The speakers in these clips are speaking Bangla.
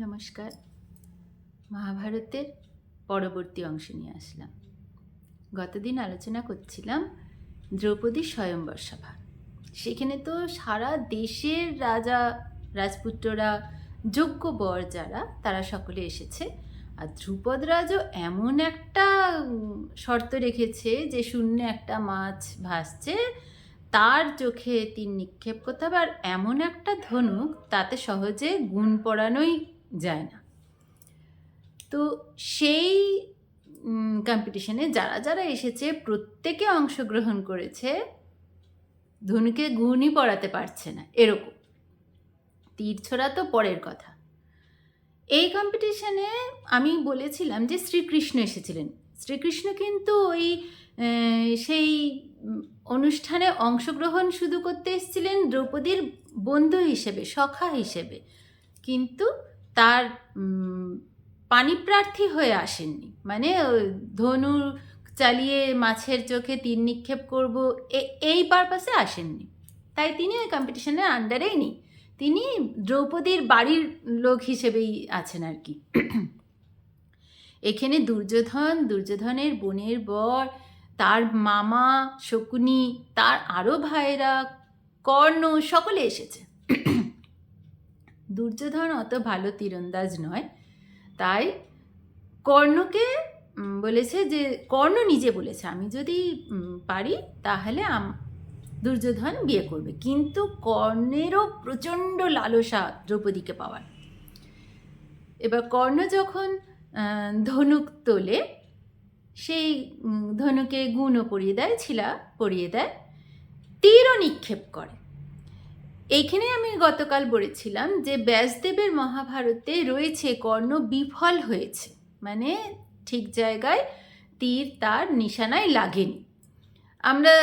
নমস্কার। মহাভারতের পরবর্তী অংশ নিয়ে আসলাম। গতদিন আলোচনা করছিলাম দ্রৌপদী স্বয়ম্বর সভা। সেখানে তো সারা দেশের রাজা, রাজপুত্ররা, যোগ্য বর যারা, তারা সকলে এসেছে। আর ধ্রুপদ রাজও এমন একটা শর্ত রেখেছে যে শূন্য একটা মাছ ভাসছে, তার চোখে তিন নিক্ষেপ করতে হবে। আর এমন একটা ধনুক, তাতে সহজে গুণ পড়ানোই যায় না। তো সেই কম্পিটিশনে যারা যারা এসেছে, প্রত্যেকে অংশগ্রহণ করেছে, ধনুকে গুণই পড়াতে পারছে না, এরকম। তীর ছোড়া তো পরের কথা। এই কম্পিটিশনে আমি বলেছিলাম যে শ্রীকৃষ্ণ এসেছিলেন। শ্রীকৃষ্ণ কিন্তু ওই সেই অনুষ্ঠানে অংশগ্রহণ শুধু করতে এসেছিলেন দ্রৌপদীর বন্ধু হিসেবে, সখা হিসেবে। কিন্তু তার উম, পাণিপ্রার্থী হয়ে আসেননি। মানে ধনু চালিয়ে মাছের চোখে তীর নিক্ষেপ করব এই পারপাসে আসেননি। তাই তিনি ওই কম্পিটিশনের আন্ডারেই নেই। তিনি দ্রৌপদীর বাড়ির লোক হিসেবেই আছেন আর কি। এখানে দুর্যোধন দুর্যোধনের বোনের বর তার মামা শকুনি তার আরও ভাইরা কর্ণ সকলে এসেছে। দুর্যোধন অত ভালো তীরন্দাজ নয়। তাই কর্ণকে বলেছে যে, কর্ণ নিজে বলেছে, আমি যদি পারি, তাহলে দুর্যোধন বিয়ে করবে। কিন্তু কর্ণেরও প্রচণ্ড লালসা দ্রৌপদীকে পাওয়ার। এবার কর্ণ যখন ধনুক তোলে, সেই ধনুকে গুণও পরিয়ে দেয়, ছিলা পরিয়ে দেয়, তীরও নিক্ষেপ করে। এইখানে আমি গতকাল বলেছিলাম যে ব্যাসদেবের মহাভারতে রয়েছে কর্ণ বিফল হয়েছে। মানে ঠিক জায়গায় তীর তার নিশানায় লাগেনি। আমরা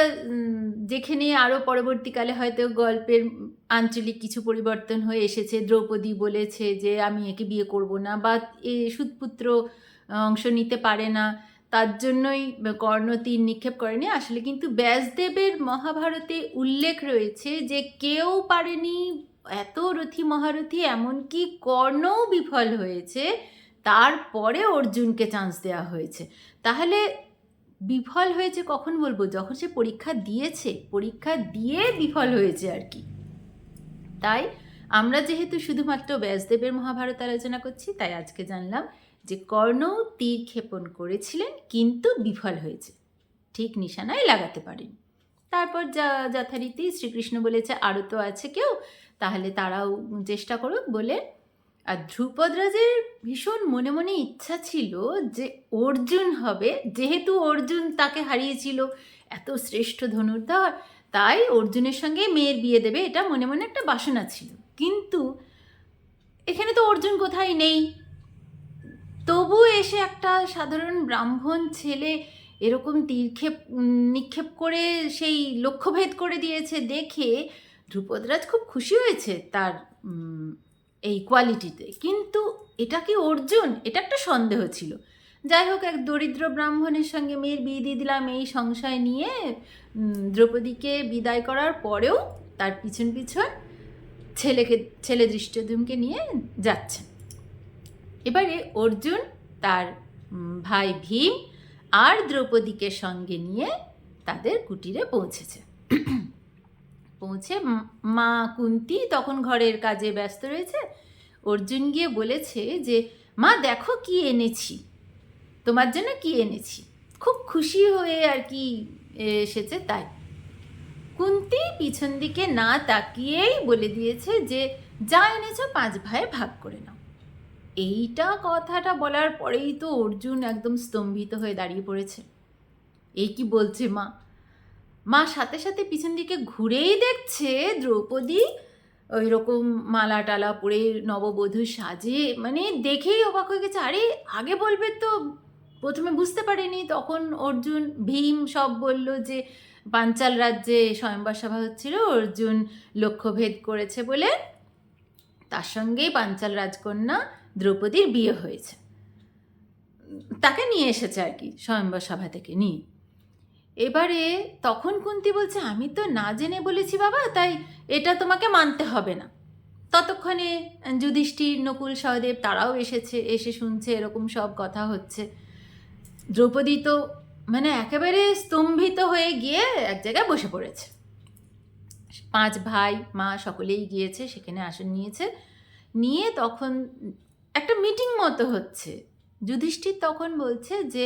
যেখানে আরও পরবর্তীকালে হয়তো গল্পের আঞ্চলিক কিছু পরিবর্তন হয়ে এসেছে। দ্রৌপদী বলেছে যে, আমি একে বিয়ে করব না। বা এ সুতপুত্র অংশ নিতে পারে না। তার জন্যই কর্ণ তীর নিক্ষেপ করেনি। আসলে কিন্তু ব্যাসদেবের মহাভারতে উল্লেখ রয়েছে যে কেউ পারেনি এত রথী মহারথী, এমনকি কর্ণও বিফল হয়েছে। তারপরে অর্জুনকে চান্স দেওয়া হয়েছে। তাহলে বিফল হয়েছে কখন বলব? যখন সে পরীক্ষা দিয়েছে, পরীক্ষা দিয়ে বিফল হয়েছে আর কি। তাই আমরা যেহেতু শুধুমাত্র ব্যাসদেবের মহাভারত আলোচনা করছি, তাই আজকে জানলাম যে কর্ণ তীর ক্ষেপণ করেছিলেন কিন্তু বিফল হয়েছে। ঠিক নিশানায় লাগাতে পারেন। তারপর যা, যথারীতি শ্রীকৃষ্ণ বলেছে আরও তো আছে কেউ, তাহলে তারাও চেষ্টা করুক বলে। আর ধ্রুপদরাজের ভীষণ মনে মনে ইচ্ছা ছিল যে অর্জুন হবে। যেহেতু অর্জুন তাকে হারিয়েছিল এত শ্রেষ্ঠ ধনুর্ধর, তাই অর্জুনের সঙ্গে মেয়ের বিয়ে দেবে এটা মনে মনে একটা বাসনা ছিল। কিন্তু এখানে তো অর্জুন কোথায় নেই? তবু এসে একটা সাধারণ ব্রাহ্মণ ছেলে এরকম তীরক্ষেপ নিক্ষেপ করে সেই লক্ষ্যভেদ করে দিয়েছে দেখে ধ্রুপদরাজ খুব খুশি হয়েছে তার এই কোয়ালিটিতে কিন্তু এটা কি অর্জুন? এটা একটা সন্দেহ ছিল। যাই হোক, এক দরিদ্র ব্রাহ্মণের সঙ্গে মেয়ের বিয়ে দিয়ে দিলাম এই সংশয় নিয়ে দ্রৌপদীকে বিদায় করার পরেও তার পিছন পিছন ছেলেকে, ছেলে দৃষ্টধূমকে নিয়ে যাচ্ছেন। এবারে অর্জুন তার ভাই ভীম আর দ্রৌপদীকে সঙ্গে নিয়ে তাদের কুটিরে পৌঁছেছে। পৌঁছে মা কুন্তি তখন ঘরের কাজে ব্যস্ত রয়েছে। অর্জুন গিয়ে বলেছে যে, মা, দেখো কি এনেছি। তোমার জন্য কি এনেছি। খুব খুশি হয়ে আর কি এসেছে তাই। কুন্তি পিছন দিকে না তাকিয়েই বলে দিয়েছে যে, যা এনেছো পাঁচ ভাইয়ে ভাগ করে নাও। এইটা কথাটা বলার পরেই তো অর্জুন একদম স্তম্ভিত হয়ে দাঁড়িয়ে পড়েছে। এই কি বলছে মা? মা সাথে সাথে পিছন দিকে ঘুরেই দেখছে দ্রৌপদী ওই রকম মালা টালা পরে নববধূ সাজে মানে দেখেই অবাক হয়ে গেছে। আরে, আগে বলবে তো, প্রথমে বুঝতে পারেনি, তখন অর্জুন, ভীম সব বলল যে পাঞ্চাল রাজ্যে স্বয়ংবর সভা হচ্ছিল, অর্জুন লক্ষ্যভেদ করেছে বলে। তার সঙ্গেই পাঞ্চাল রাজকন্যা দ্রৌপদীর বিয়ে হয়েছে। তাকে নিয়ে এসেছে আর কি, স্বয়ম্বর সভা থেকে নিয়ে। এবারে তখন কুন্তি বলছে, আমি তো না জেনে বলেছি বাবা, তাই এটা তোমাকে মানতে হবে না। ততক্ষণে যুধিষ্ঠির, নকুল, সহদেব তারাও এসেছে, এসে শুনছে, এরকম সব কথা হচ্ছে। দ্রৌপদী তো মানে একেবারে স্তম্ভিত হয়ে গিয়ে এক জায়গায় বসে পড়েছে। পাঁচ ভাই, মা সকলেই গিয়েছে, সেখানে আসন নিয়েছে। নিয়ে তখন একটা মিটিং মতো হচ্ছে। যুধিষ্ঠির তখন বলছে যে,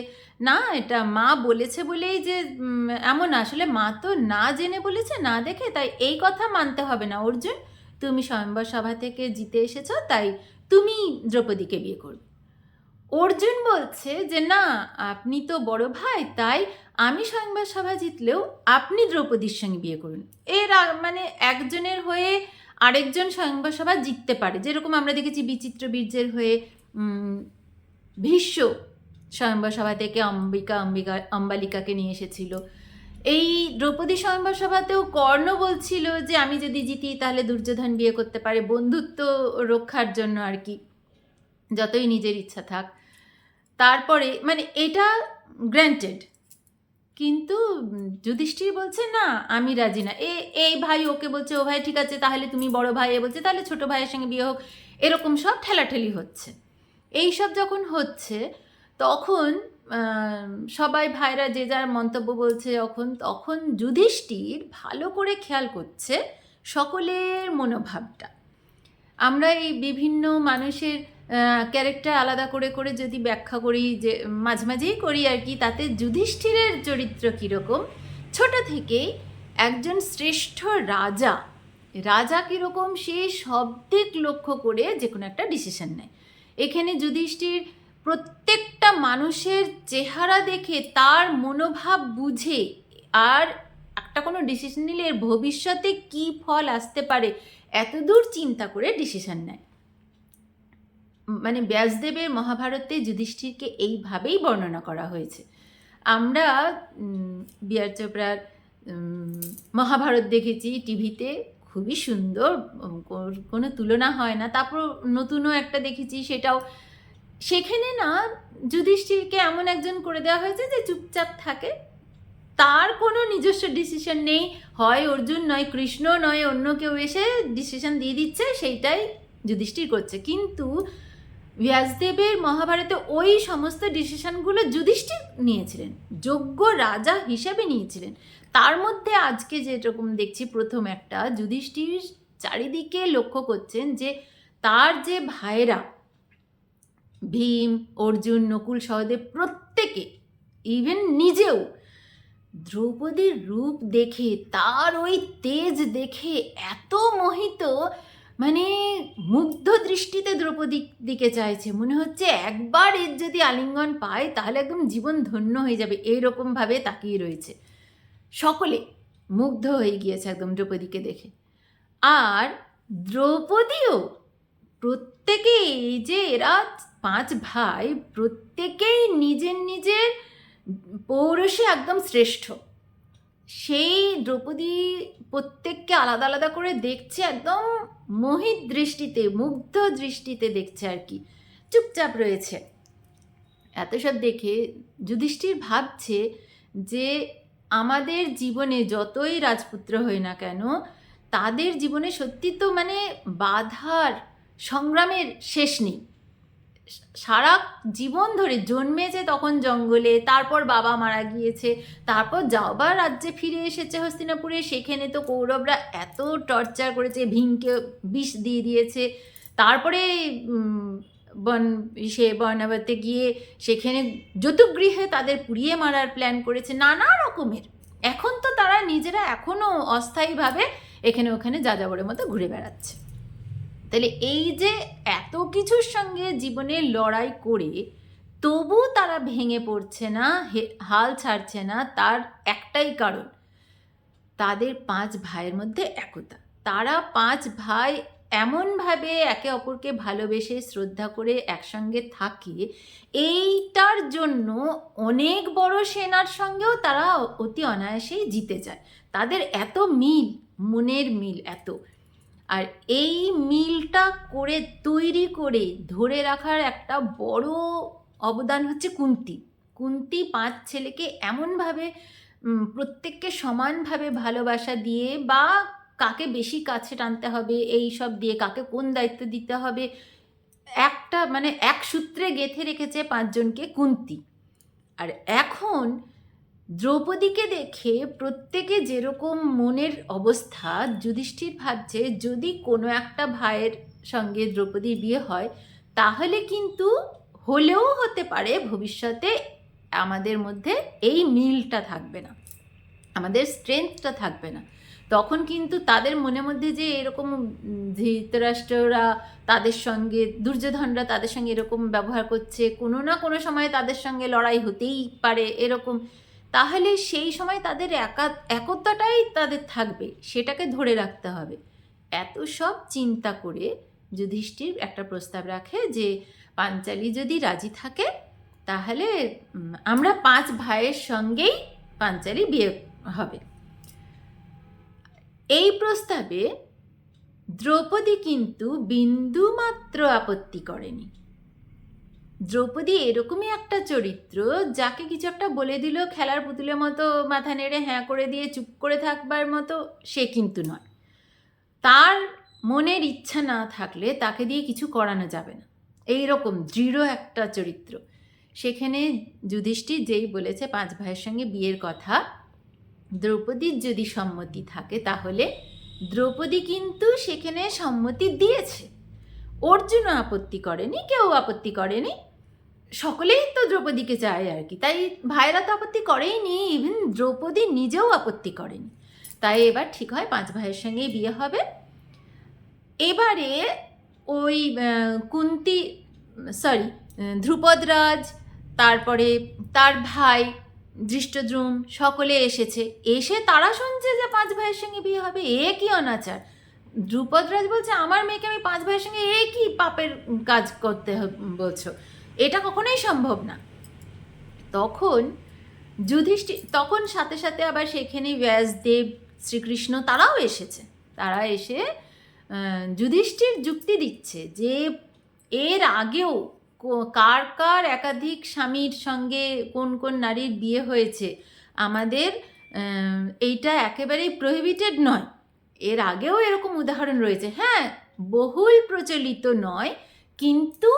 না, এটা মা বলেছে বলেই যে এমন আসলে মা তো না জেনে বলেছে, না দেখে, তাই এই কথা মানতে হবে না, অর্জুন। তুমি স্বয়ম্বর সভা থেকে জিতে এসেছ, তাই তুমি দ্রৌপদীকে বিয়ে করবে। অর্জুন বলছে যে, না, আপনি তো বড় ভাই, তাই আমি স্বয়ংবর সভা জিতলেও আপনি দ্রৌপদীর সঙ্গে বিয়ে করুন। এর মানে একজনের হয়ে আরেকজন স্বয়ংবর সভা জিততে পারে। যেরকম আমরা দেখেছি বিচিত্র বীর্যের হয়ে ভীষ্ম স্বয়ম্বর সভা থেকে অম্বিকা অম্বিকা, অম্বালিকাকে নিয়ে এসেছিল। এই দ্রৌপদী স্বয়ম্বর সভাতেও কর্ণ বলছিল যে, আমি যদি জিতি, তাহলে দুর্যোধন বিয়ে করতে পারে। বন্ধুত্ব রক্ষার জন্য আর কি। যতই নিজের ইচ্ছা থাক। তারপরে মানে এটা গ্র্যান্টেড কিন্তু যুধিষ্ঠির বলছে, না, আমি রাজি না। এ, এই ভাই ওকে বলছে, ও ভাই, ঠিক আছে, তাহলে তুমি বড় ভাই এ বলছে, তাহলে ছোট ভাইয়ের সঙ্গে বিয়ে হোক। এরকম সব ঠেলাঠেলি হচ্ছে। এই সব যখন হচ্ছে, তখন সবাই ভাইরা যে যার মন্তব্য বলছে যখন তখন যুধিষ্ঠির ভালো করে খেয়াল করছে সকলের মনোভাবটা। আমরা এই বিভিন্ন মানুষের ক্যারেক্টার আলাদা করে করে যদি ব্যাখ্যা করি যে, মাঝে মাঝেই করি আর কি, তাতে যুধিষ্ঠিরের চরিত্র কীরকম? ছোট থেকেই একজন শ্রেষ্ঠ রাজা রাজা কীরকম সে সব দিক লক্ষ্য করে যে কোনো একটা ডিসিশন নেয়। এখানে যুধিষ্ঠির প্রত্যেকটা মানুষের চেহারা দেখে তার মনোভাব বুঝে আর একটা কোনো ডিসিশন নিলে এর ভবিষ্যতে কী ফল আসতে পারে, এতদূর চিন্তা করে ডিসিশন নেয়। মানে ব্যাসদেবের মহাভারতে যুধিষ্ঠিরকে এইভাবেই বর্ণনা করা হয়েছে। আমরা বিআর চোপড়ার মহাভারত দেখেছি টিভিতে, খুবই সুন্দর কোনো তুলনা হয় না। তারপর নতুনও একটা দেখেছি সেটাও। সেখানে না, যুধিষ্ঠিরকে এমন একজন করে দেওয়া হয়েছে যে চুপচাপ থাকে। তার কোনো নিজস্ব ডিসিশন নেই, হয় অর্জুন, নয় কৃষ্ণ, নয় অন্য কেউ এসে ডিসিশন দিয়ে দিচ্ছে, সেইটাই যুধিষ্ঠির করছে। কিন্তু ব্যাসদেবের মহাভারতে ওই সমস্ত ডিসিশনগুলো যুধিষ্ঠির নিয়েছিলেন, যোগ্য রাজা হিসেবে নিয়েছিলেন। তার মধ্যে আজকে যেরকম দেখছি প্রথম একটা, যুধিষ্ঠির চারিদিকে লক্ষ্য করছেন যে তার যে ভাইরা ভীম, অর্জুন, নকুল, সহদেব প্রত্যেকে ইভেন নিজেও দ্রৌপদীর রূপ দেখে, তার ওই তেজ দেখে এত মোহিত মানে মুগ্ধ দৃষ্টিতে দ্রৌপদীর দিকে চাইছে। মনে হচ্ছে একবার এর যদি আলিঙ্গন পায়, তাহলে একদম জীবন ধন্য হয়ে যাবে। এইরকমভাবে তাকিয়ে রয়েছে। সকলে মুগ্ধ হয়ে গিয়েছে একদম দ্রৌপদীকে দেখে। আর দ্রৌপদীও প্রত্যেকেই এই যে এরা পাঁচ ভাই, প্রত্যেকেই নিজের নিজের পৌরসে একদম শ্রেষ্ঠ। সেই দ্রৌপদী প্রত্যেককে আলাদা আলাদা করে দেখছে একদম মোহিত দৃষ্টিতে, মুগ্ধ দৃষ্টিতে দেখছে আর কি। চুপচাপ রয়েছে। এত সব দেখে যুধিষ্ঠির ভাবছে যে আমাদের জীবনে যতই রাজপুত্র হই না কেন, তাদের জীবনে সত্যি তো মানে বাধার সংগ্রামের শেষ নেই। সারা জীবন ধরে জন্মেছে তখন জঙ্গলে, তারপর বাবা মারা গিয়েছে, তারপর যাওবার রাজ্যে ফিরে এসেছে হস্তিনাপুরে, সেখানে তো কৌরবরা এত টর্চার করেছে, ভীমকে বিষ দিয়ে দিয়েছে, তারপরে বন, সে বর্ণাবতে গিয়ে সেখানে যতুগৃহে তাদের পুড়িয়ে মারার প্ল্যান করেছে, নানা রকমের। এখন তো তারা নিজেরা এখনও অস্থায়ীভাবে এখানে ওখানে যাযাবরের মতো ঘুরে বেড়াচ্ছে। তাহলে এই যে এত কিছুর সঙ্গে জীবনে লড়াই করে তবু তারা ভেঙে পড়ছে না হাল ছাড়ছে না, তার একটাই কারণ, তাদের পাঁচ ভাইয়ের মধ্যে একতা। তারা পাঁচ ভাই এমনভাবে একে অপরকে ভালোবেসে, শ্রদ্ধা করে একসঙ্গে থাকে, এইটার জন্য অনেক বড় সেনার সঙ্গেও তারা অতি অনায়াসেই জিতে যায়। তাদের এত মিল, মনের মিল এত। আর এই মিলটা করে তৈরি করে ধরে রাখার একটা বড় অবদান হচ্ছে কুন্তি। কুন্তি পাঁচ ছেলেকে এমনভাবে প্রত্যেককে সমানভাবে ভালোবাসা দিয়ে বা কাকে বেশি কাছে টানতে হবে, এই সব দিয়ে কাকে কোন দায়িত্ব দিতে হবে, একটা মানে এক সূত্রে গেঁথে রেখেছে পাঁচজনকে কুন্তি। আর এখন দ্রৌপদীকে দেখে প্রত্যেকে যেরকম মনের অবস্থা, যুধিষ্ঠির ভাবছে যদি কোনো একটা ভাইয়ের সঙ্গে দ্রৌপদীর বিয়ে হয়, তাহলে কিন্তু হলেও হতে পারে ভবিষ্যতে আমাদের মধ্যে এই মিলটা থাকবে না, আমাদের স্ট্রেংথটা থাকবে না। তখন কিন্তু তাদের মনে মধ্যে যে এরকম ধৃতরাষ্ট্ররা তাদের সঙ্গে, দুর্যোধনরা তাদের সঙ্গে এরকম ব্যবহার করছে, কোনো না কোনো সময় তাদের সঙ্গে লড়াই হতেই পারে এরকম তাহলে সেই সময় তাদের একা, একতাটাই তাদের থাকবে, সেটাকে ধরে রাখতে হবে। এত সব চিন্তা করে যুধিষ্ঠির একটা প্রস্তাব রাখে যে, পাঞ্চালি যদি রাজি থাকে, তাহলে আমরা পাঁচ ভাইয়ের সঙ্গেই পাঞ্চালি বিয়ে হবে। এই প্রস্তাবে দ্রৌপদী কিন্তু বিন্দুমাত্র আপত্তি করেনি। দ্রৌপদী এরকমই একটা চরিত্র যাকে কিছু একটা বলে দিল খেলার পুতুলের মতো মাথা নেড়ে হ্যাঁ করে দিয়ে চুপ করে থাকবার মতো সে কিন্তু নয়। তার মনের ইচ্ছা না থাকলে তাকে দিয়ে কিছু করানো যাবে না। এই রকম দৃঢ় একটা চরিত্র। সেখানে যুধিষ্ঠির যেই বলেছে, পাঁচ ভাইয়ের সঙ্গে বিয়ের কথা, দ্রৌপদীর যদি সম্মতি থাকে তাহলে দ্রৌপদী কিন্তু সেখানে সম্মতি দিয়েছে। অর্জুনও আপত্তি করেনি, কেউ আপত্তি করেনি। সকলেই তো দ্রৌপদীকে চায় আর কি। তাই ভাইরা তো আপত্তি করেইনি ইভেন দ্রৌপদী নিজেও আপত্তি করেনি। তাই এবার ঠিক হয় পাঁচ ভাইয়ের সঙ্গেই বিয়ে হবে। এবারে ওই কুন্তি সরি ধ্রুপদরাজ তারপরে তার ভাই দৃষ্টদ্রুম সকলে এসেছে। এসে তারা শুনছে যে পাঁচ ভাইয়ের সঙ্গে বিয়ে হবে, এ কি অনাচার? ধ্রুপদরাজ বলছে, আমার মেয়েকে আমি পাঁচ ভাইয়ের সঙ্গে, এ কি পাপের কাজ করতে বলছো? এটা কখনোই সম্ভব না। তখন যুধিষ্ঠির তখন সাথে সাথে আবার সেখানে ব্যাসদেব, শ্রীকৃষ্ণ তারাও এসেছে। তারা এসে যুধিষ্ঠির যুক্তি দিচ্ছে যে এর আগেও কার কার একাধিক স্বামীর সঙ্গে কোন কোন নারীর বিয়ে হয়েছে, আমাদের এইটা একেবারেই প্রহিবিটেড নয়। এর আগেও এরকম উদাহরণ রয়েছে। হ্যাঁ বহুল প্রচলিত নয়, কিন্তু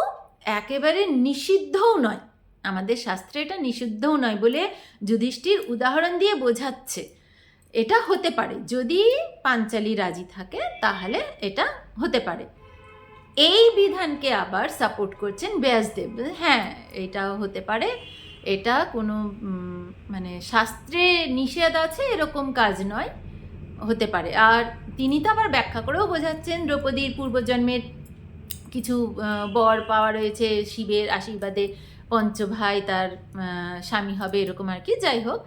একেবারে নিষিদ্ধও নয়। আমাদের শাস্ত্রে এটা নিষিদ্ধও নয় বলে যুধিষ্ঠির উদাহরণ দিয়ে বোঝাচ্ছে। এটা হতে পারে। যদি পাঞ্চালি রাজি থাকে, তাহলে এটা হতে পারে। এই বিধানকে আবার সাপোর্ট করছেন ব্যাসদেব। হ্যাঁ এটা হতে পারে। এটা কোনো মানে শাস্ত্রে নিষেধ আছে, এরকম কাজ নয়। হতে পারে। আর তিনি তো আবার ব্যাখ্যা করেও বোঝাচ্ছেন, দ্রৌপদীর পূর্বজন্মের কিছু বর পাওয়া রয়েছে শিবের আশীর্বাদে। পঞ্চভাই তার স্বামী হবে এরকম আর কি। যাই হোক,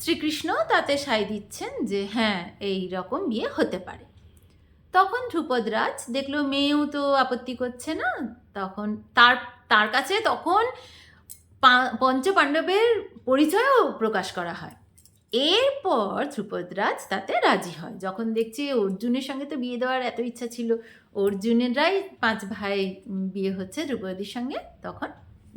শ্রীকৃষ্ণ তাতে সাই দিচ্ছেন যে হ্যাঁ এই রকম বিয়ে হতে পারে। তখন ধ্রুপদরাজ দেখল মেয়েও তো আপত্তি করছে না। তখন তার তার কাছে তখন পা- পঞ্চপাণ্ডবের পরিচয়ও প্রকাশ করা হয়। এরপর ধ্রুপদরাজ তাতে রাজি হয়। যখন দেখছে অর্জুনের সঙ্গে তো বিয়ে দেওয়ার এত ইচ্ছা ছিল অর্জুনেরাই পাঁচ ভাই বিয়ে হচ্ছে ধ্রুপদীর সঙ্গে, তখন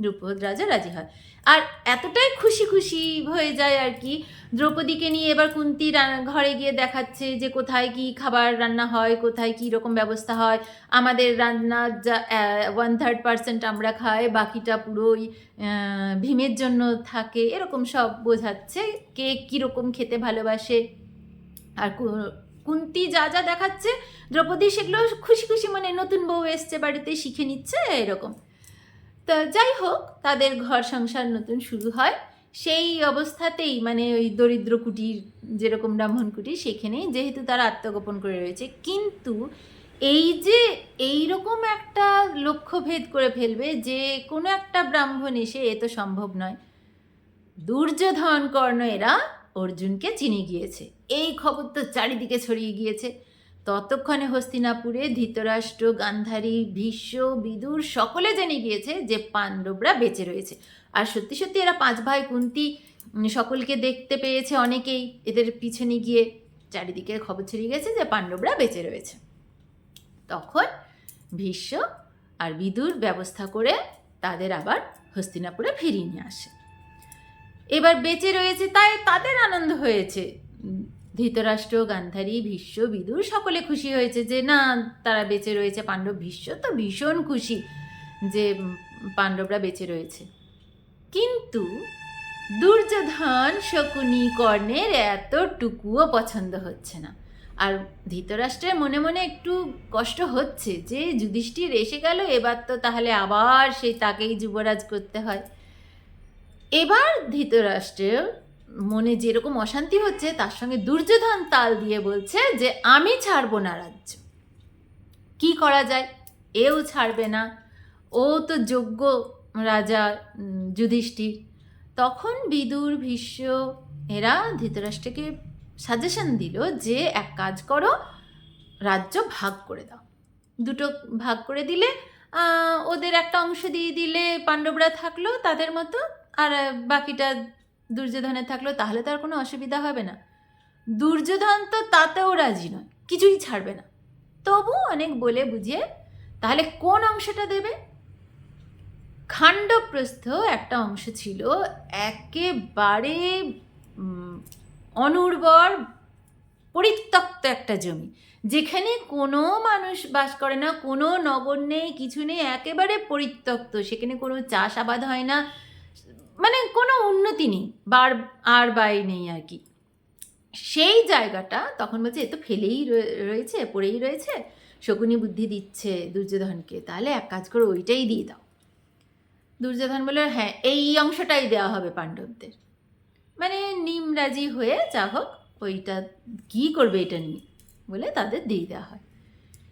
দ্রৌপদরাজও রাজি হয়। আর এতটাই খুশি খুশি হয়ে যায় আর কি, দ্রৌপদীকে নিয়ে এবার কুন্তি ঘরে গিয়ে দেখাচ্ছে যে কোথায় কি খাবার রান্না হয়, কোথায় কি রকম ব্যবস্থা হয়। আমাদের রান্নার যা ওয়ান থার্ড পার্সেন্ট আমরা খাই, বাকিটা পুরোই ভীমের জন্য থাকে। এরকম সব বোঝাচ্ছে কে কীরকম খেতে ভালোবাসে। আর কুন্তি যা যা দেখাচ্ছে, দ্রৌপদী সেগুলো খুশি খুশি মানে নতুন বউ এসছে, বাড়িতে শিখে নিচ্ছে, এরকম। তা যাই হোক, তাদের ঘর সংসার নতুন শুরু হয়। সেই অবস্থাতেই মানে ওই দরিদ্র কুটির যেরকম ব্রাহ্মণ কুটির, সেখানেই যেহেতু তারা আত্মগোপন করে রয়েছে। কিন্তু এই যে এই রকম একটা লক্ষ্যভেদ করে ফেলবে যে কোনো একটা ব্রাহ্মণ এসে এ তো সম্ভব নয়। দুর্যোধন কর্ণ এরা অর্জুনকে চিনে গিয়েছে। এই খবর তো চারিদিকে ছড়িয়ে গিয়েছে। ততক্ষণে হস্তিনাপুরে ধৃতরাষ্ট্র, গান্ধারী, ভীষ্ম, বিদুর সকলে জেনে গিয়েছে যে পাণ্ডবরা বেঁচে রয়েছে। আর সত্যি সত্যি এরা পাঁচ ভাই কুন্তি সকলকে দেখতে পেয়েছে অনেকেই। এদের পিছনে গিয়ে চারিদিকে খবর ছড়িয়ে গেছে যে পাণ্ডবরা বেঁচে রয়েছে। তখন ভীষ্ম আর বিদুর ব্যবস্থা করে তাদের আবার হস্তিনাপুরে ফিরিয়ে নিয়ে আসে। এবার বেঁচে রয়েছে, তাই তাদের আনন্দ হয়েছে। ধৃতরাষ্ট্র, গান্ধারী, ভীষ্ম, বিদুর সকলে খুশি হয়েছে যে, না, তারা বেঁচে রয়েছে। পাণ্ডব ভীষ্ম তো ভীষণ খুশি যে পাণ্ডবরা বেঁচে রয়েছে। কিন্তু দুর্যোধন শকুনি কর্ণের এতটুকুও পছন্দ হচ্ছে না। আর ধৃতরাষ্ট্রের মনে মনে একটু কষ্ট হচ্ছে যে, যুধিষ্ঠির এসে গেল, এবার তো তাহলে আবার সেই তাকেই যুবরাজ করতে হয়। এবার ধৃতরাষ্ট্রের মনে যেরকম অশান্তি হচ্ছে, তার সঙ্গে দুর্যোধন তাল দিয়ে বলছে যে, আমি ছাড়বো না রাজ্য। কি করা যায়? এও ছাড়বে না। ও তো যোগ্য রাজা যুধিষ্ঠির। তখন বিদুর ভীষ্ম এরা ধৃতরাষ্ট্রকে সাজেশন দিল যে, এক কাজ করো, রাজ্য ভাগ করে দাও। দুটো ভাগ করে দিলে ওদের একটা অংশ দিয়ে দিলে পাণ্ডবরা থাকল তাদের মতো, আর বাকিটা দুর্যোধনের থাকল, তাহলে তার কোনো অসুবিধা হবে না। দুর্যোধন তো তাতেও রাজি নয়, কিছুই ছাড়বে না। তবু অনেক বলে বুঝিয়ে, তাহলে কোন অংশটা দেবে? খাণ্ডপ্রস্থ একটা অংশ ছিল একেবারে অনুর্বর, পরিত্যক্ত একটা জমি, যেখানে কোনো মানুষ বাস করে না, কোনো নগর নেই, কিছু নেই, একেবারে পরিত্যক্ত। সেখানে কোনো চাষ আবাদ হয় না মানে কোনো উন্নতি নেই, বার, আর বাই নেই আর কি। সেই জায়গাটা তখন বলছে, এ তো ফেলেই রয়ে- রয়েছে, পড়েই রয়েছে, শকুনি বুদ্ধি দিচ্ছে দুর্যোধনকে, তাহলে এক কাজ করে, ওইটাই দিয়ে দাও। দুর্যোধন বলল হ্যাঁ এই অংশটাই দেওয়া হবে পাণ্ডবদের। মানে নিমরাজি হয়ে যা হোক, ওইটা কী করবে এটা নিয়ে বলে তাদের দিয়ে দেওয়া হয়।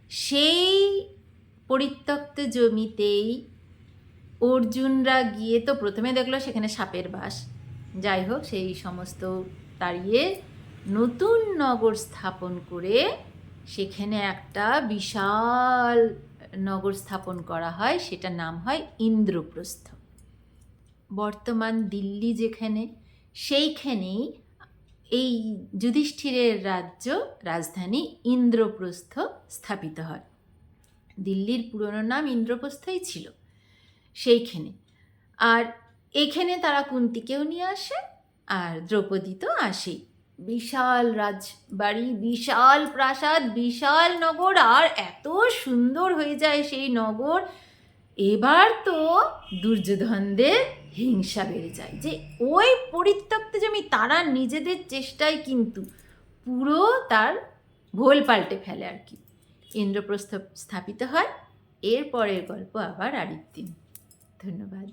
সেই পরিত্যক্ত জমিতেই অর্জুনরা গিয়ে তো প্রথমে দেখল সেখানে সাপের বাস। যাই হোক, সেই সমস্ত তাড়িয়ে নতুন নগর স্থাপন করে সেখানে একটা বিশাল নগর স্থাপন করা হয়, সেটার নাম হয় ইন্দ্রপ্রস্থ। বর্তমান দিল্লি যেখানে, সেইখানেই এই যুধিষ্ঠিরের রাজ্য রাজধানী ইন্দ্রপ্রস্থ স্থাপিত হয়। দিল্লির পুরনো নাম ইন্দ্রপ্রস্থই ছিল। সেইখানে। আর এখানে তারা কুন্তিকেও নিয়ে আসে আর দ্রৌপদী তো আসেই। বিশাল রাজবাড়ি, বিশাল প্রাসাদ, বিশাল নগর, আর এত সুন্দর হয়ে যায় সেই নগর। এবার তো দুর্যোধনদের হিংসা বেড়ে যায় যে, ওই পরিত্যক্ত জমি তারা নিজেদের চেষ্টায় কিন্তু পুরো তার ভোল পাল্টে ফেলে আর কি। ইন্দ্রপ্রস্থ স্থাপিত হয়। এরপরের গল্প আবার আরেক দিন ধন্যবাদ।